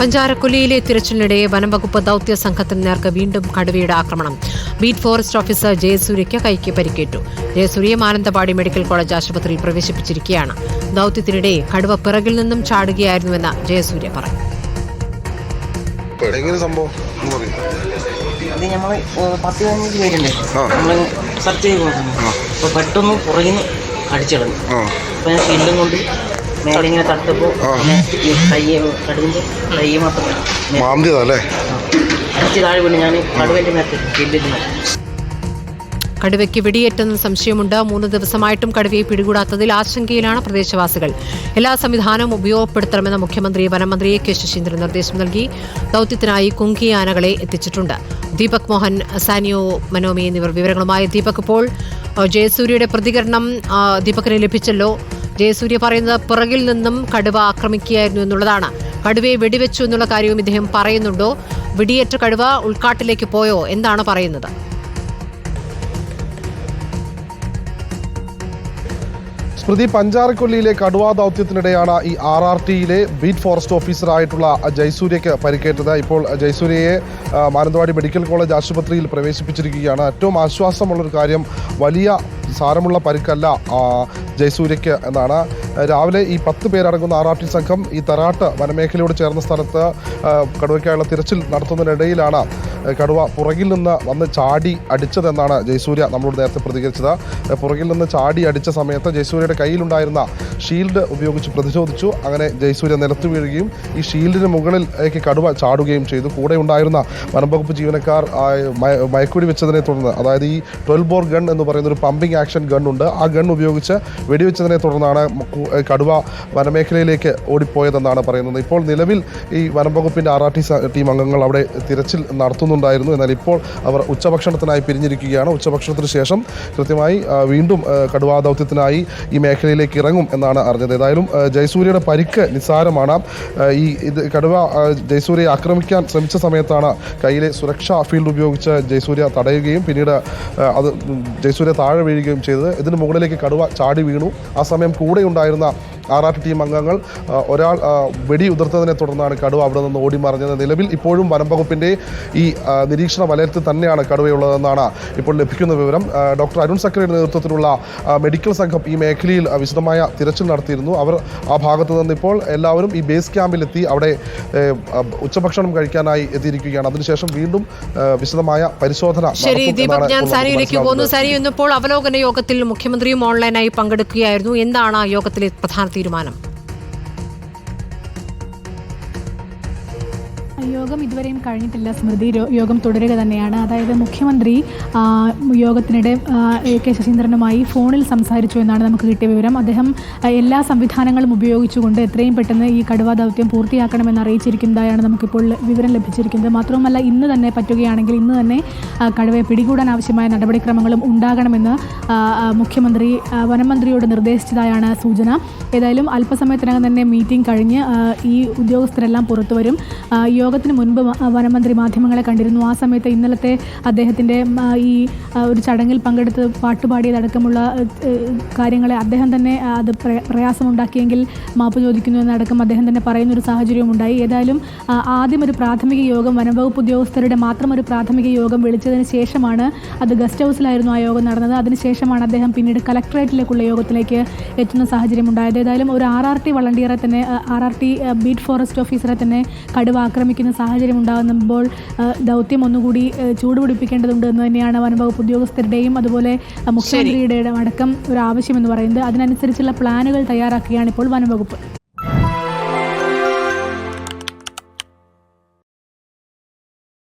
പഞ്ചാരക്കൊല്ലിയിലെ തിരച്ചിലിനിടെ വനംവകുപ്പ് ദൌത്യ സംഘത്തിന് നേർക്ക് വീണ്ടും കടുവയുടെ ആക്രമണം. ബീറ്റ് ഫോറസ്റ്റ് ഓഫീസർ ജയസൂര്യയ്ക്ക് കൈക്ക് പരിക്കേറ്റു. ജയസൂര്യ മാനന്തവാടി മെഡിക്കൽ കോളേജ് ആശുപത്രിയിൽ പ്രവേശിപ്പിച്ചിരിക്കുകയാണ്. ദൌത്യത്തിനിടെ കടുവ പിറകിൽ നിന്നും ചാടുകയായിരുന്നുവെന്ന് ജയസൂര്യ പറഞ്ഞു. എങ്ങനെ സംഭവം? ഇത് നമ്മൾ പത്ത് പതിനഞ്ച് പേരുണ്ട്. നമ്മൾ സെർച്ച് ചെയ്ത് നോക്കുന്നു. അപ്പോൾ പെട്ടെന്ന് പുറകിൽ നിന്ന് ഞാൻ ഷീൽഡും കൊണ്ട് കടുവിന്റെ മാത്രം. അടിച്ച് താഴെ വീണ് ഞാൻ കടുവിന്റെ മേത്ത് ഷീൽഡിൽ കടുവയ്ക്ക് വെടിയേറ്റെന്ന് സംശയമുണ്ട്. മൂന്ന് ദിവസമായിട്ടും കടുവയെ പിടികൂടാത്തതിൽ ആശങ്കയിലാണ് പ്രദേശവാസികൾ. എല്ലാ സംവിധാനവും ഉപയോഗപ്പെടുത്തണമെന്ന് മുഖ്യമന്ത്രി വനമന്ത്രി കെ ശശീന്ദ്രൻ നിർദ്ദേശം നൽകി. ദൌത്യത്തിനായി കുങ്കിയാനകളെ എത്തിച്ചിട്ടുണ്ട്. ദീപക് മോഹൻ സാനിയോ മനോമി എന്നിവർ വിവരങ്ങളുമായി. ദീപക് ഇപ്പോൾ ജയസൂര്യയുടെ പ്രതികരണം ദീപകിന് ലഭിച്ചല്ലോ. ജയസൂര്യ പറയുന്നത് പിറകിൽ നിന്നും കടുവ ആക്രമിക്കുകയായിരുന്നു എന്നുള്ളതാണ്. കടുവയെ വെടിവെച്ചു എന്നുള്ള കാര്യവും ഇദ്ദേഹം പറയുന്നുണ്ടോ? വെടിയേറ്റ കടുവ ഉൾക്കാട്ടിലേക്ക് പോയോ? എന്താണ് പറയുന്നത്? സ്മൃതി പഞ്ചാരക്കൊല്ലിയിലെ കടുവാ ദൗത്യത്തിനിടെയാണ് ഈ ആർ ആർ ടിയിലെ ബീറ്റ് ഫോറസ്റ്റ് ഓഫീസറായിട്ടുള്ള ജയസൂര്യയ്ക്ക് പരിക്കേറ്റത്. ഇപ്പോൾ ജയസൂര്യയെ മാനന്തവാടി മെഡിക്കൽ കോളേജ് ആശുപത്രിയിൽ പ്രവേശിപ്പിച്ചിരിക്കുകയാണ്. ഏറ്റവും ആശ്വാസമുള്ളൊരു കാര്യം വലിയ സാരമുള്ള പരിക്കല്ല ജയസൂര്യയ്ക്ക് എന്നാണ്. രാവിലെ ഈ പത്ത് പേരടങ്ങുന്ന ടി സംഘം ഈ തറാട്ട് വനമേഖലയോട് ചേർന്ന സ്ഥലത്ത് കടുവയ്ക്കായുള്ള തിരച്ചിൽ നടത്തുന്നതിനിടയിലാണ് കടുവ പുറകിൽ നിന്ന് വന്ന് ചാടി അടിച്ചതെന്നാണ് ജയസൂര്യ നമ്മളോട് നേരത്തെ പ്രതികരിച്ചത്. പുറകിൽ നിന്ന് ചാടി അടിച്ച സമയത്ത് ജയസൂര്യയുടെ കയ്യിലുണ്ടായിരുന്ന ഷീൽഡ് ഉപയോഗിച്ച് പ്രതിരോധിച്ചു. അങ്ങനെ ജയസൂര്യ നിലത്ത് വീഴുകയും ഈ ഷീൽഡിന് മുകളിലേക്ക് കടുവ ചാടുകയും ചെയ്തു. കൂടെ ഉണ്ടായിരുന്ന വനംവകുപ്പ് ജീവനക്കാർ മയക്കുടി വെച്ചതിനെ തുടർന്ന് അതായത് ഈ ട്വൽവ് ബോർ ഗൺ എന്ന് പറയുന്ന ഒരു പമ്പിംഗ് ആക്ഷൻ ഗൺ ഉണ്ട്. ആ ഗൺ ഉപയോഗിച്ച് വെടിവെച്ചതിനെ തുടർന്നാണ് കടുവ വനമേഖലയിലേക്ക് ഓടിപ്പോയതെന്നാണ് പറയുന്നത്. ഇപ്പോൾ നിലവിൽ ഈ വനംവകുപ്പിന്റെ ആർ ആർ ടി ടീം അംഗങ്ങൾ അവിടെ തിരച്ചിൽ നടത്തുന്നുണ്ടായിരുന്നു. എന്നാൽ ഇപ്പോൾ അവർ ഉച്ചഭക്ഷണത്തിനായി പിരിഞ്ഞിരിക്കുകയാണ്. ഉച്ചഭക്ഷണത്തിന് ശേഷം കൃത്യമായി വീണ്ടും കടുവാ ദൗത്യത്തിനായി ഈ മേഖലയിലേക്ക് ഇറങ്ങും എന്നാണ് അറിഞ്ഞത്. ഏതായാലും ജയസൂര്യയുടെ പരിക്ക് നിസ്സാരമാണ്. ഈ ഇത് കടുവ ജയസൂര്യയെ ആക്രമിക്കാൻ ശ്രമിച്ച സമയത്താണ് കയ്യിലെ സുരക്ഷാ ഫീൽഡ് ഉപയോഗിച്ച് ജയസൂര്യ തടയുകയും പിന്നീട് അത് ജയസൂര്യ താഴെ വീഴുകയും ചെയ്തത്. ഇതിന് മുകളിലേക്ക് കടുവ ചാടി വീണു. ആ സമയം കൂടെ ഉണ്ടായിരുന്ന ആർ ആർ ടീം അംഗങ്ങൾ ഒരാൾ വെടി ഉതിർത്തതിനെ തുടർന്നാണ് കടുവ അവിടെ നിന്ന് ഓടി മറിഞ്ഞത്. നിലവിൽ ഇപ്പോഴും വനം വകുപ്പിന്റെ ഈ നിരീക്ഷണ വലയത്തിൽ തന്നെയാണ് കടുവയുള്ളതെന്നാണ് ഇപ്പോൾ ലഭിക്കുന്ന വിവരം. ഡോക്ടർ അരുൺ സക്കറിയുടെ നേതൃത്വത്തിലുള്ള മെഡിക്കൽ സംഘം ഈ മേഖലയിൽ വിശദമായ തിരച്ചിൽ നടത്തിയിരുന്നു. അവർ ആ ഭാഗത്തു നിന്നിപ്പോൾ എല്ലാവരും ഈ ബേസ് ക്യാമ്പിലെത്തി അവിടെ ഉച്ചഭക്ഷണം കഴിക്കാനായി എത്തിയിരിക്കുകയാണ്. അതിനുശേഷം വീണ്ടും വിശദമായ പരിശോധന ശരി ദീപക് ഞാൻ ഇപ്പോൾ പോകുന്നു. സാരി ഇന്നിപ്പോൾ അവലോകന യോഗത്തിൽ മുഖ്യമന്ത്രിയും ഓൺലൈനായി പങ്കെടുക്കുകയായിരുന്നു. എന്താണ് ആ യോഗത്തിലെ പ്രധാന തീരുമാനം. യോഗം ഇതുവരെയും കഴിഞ്ഞിട്ടില്ല. സ്മൃതി യോഗം തുടരുക തന്നെയാണ്. അതായത് മുഖ്യമന്ത്രി യോഗത്തിനിടെ എ കെ ശശീന്ദ്രനുമായി ഫോണിൽ സംസാരിച്ചു എന്നാണ് നമുക്ക് കിട്ടിയ വിവരം. അദ്ദേഹം എല്ലാ സംവിധാനങ്ങളും ഉപയോഗിച്ചുകൊണ്ട് എത്രയും പെട്ടെന്ന് ഈ കടുവാ ദൗത്യം പൂർത്തിയാക്കണമെന്ന് അറിയിച്ചിരിക്കുന്നതായാണ് നമുക്കിപ്പോൾ വിവരം ലഭിച്ചിരിക്കുന്നത്. മാത്രവുമല്ല ഇന്ന് തന്നെ പറ്റുകയാണെങ്കിൽ ഇന്ന് തന്നെ കടുവയെ പിടികൂടാൻ ആവശ്യമായ നടപടിക്രമങ്ങളും ഉണ്ടാകണമെന്ന് മുഖ്യമന്ത്രി വനമന്ത്രിയോട് നിർദ്ദേശിച്ചതായാണ് സൂചന. ഏതായാലും അല്പസമയത്തിനകം തന്നെ മീറ്റിംഗ് കഴിഞ്ഞ് ഈ ഉദ്യോഗസ്ഥരെല്ലാം പുറത്തു വരും. ആ, യോഗത്തിന് മുൻപ് വനമന്ത്രി മാധ്യമങ്ങളെ കണ്ടിരുന്നു. ആ സമയത്ത് ഇന്നലത്തെ അദ്ദേഹത്തിന്റെ ഈ ഒരു ചടങ്ങിൽ പങ്കെടുത്ത് പാട്ടുപാടിയതടക്കമുള്ള കാര്യങ്ങളെ അദ്ദേഹം തന്നെ അത് പ്രയ- പ്രയാസമുണ്ടാക്കിയെങ്കിൽ മാപ്പ് ചോദിക്കുന്നു എന്നടക്കം അദ്ദേഹം തന്നെ പറയുന്നൊരു സാഹചര്യവും ഉണ്ടായി ഏതായാലും ആദ്യം ഒരു പ്രാഥമിക യോഗം വനംവകുപ്പ് ഉദ്യോഗസ്ഥരുടെ മാത്രം ഒരു പ്രാഥമിക യോഗം വിളിച്ചതിന് ശേഷമാണ് അത് ഗസ്റ്റ് ഹൗസിലായിരുന്നു ആ യോഗം നടന്നത്. അതിനുശേഷമാണ് അദ്ദേഹം പിന്നീട് കലക്ടറേറ്റിലേക്കുള്ള യോഗത്തിലേക്ക് എത്തുന്ന സാഹചര്യം ഉണ്ടായത് ഏതായാലും ഒരു ആർ ആർ ടി വളണ്ടിയറെ തന്നെ R R T beat forest ഓഫീസറെ തന്നെ കടുവ ആക്രമിക്കുന്ന സാഹചര്യം ഉണ്ടാകുമ്പോൾ ദൗത്യം ഒന്നുകൂടി ചൂടുപിടിപ്പിക്കേണ്ടതുണ്ട് എന്ന് തന്നെയാണ് വനംവകുപ്പ് ഉദ്യോഗസ്ഥരുടെയും അതുപോലെ മുഖ്യമന്ത്രിയുടെ അടക്കം ഒരു ആവശ്യം എന്ന് പറയുന്നത്. അതിനനുസരിച്ചുള്ള പ്ലാനുകൾ തയ്യാറാക്കുകയാണ് ഇപ്പോൾ വനംവകുപ്പ്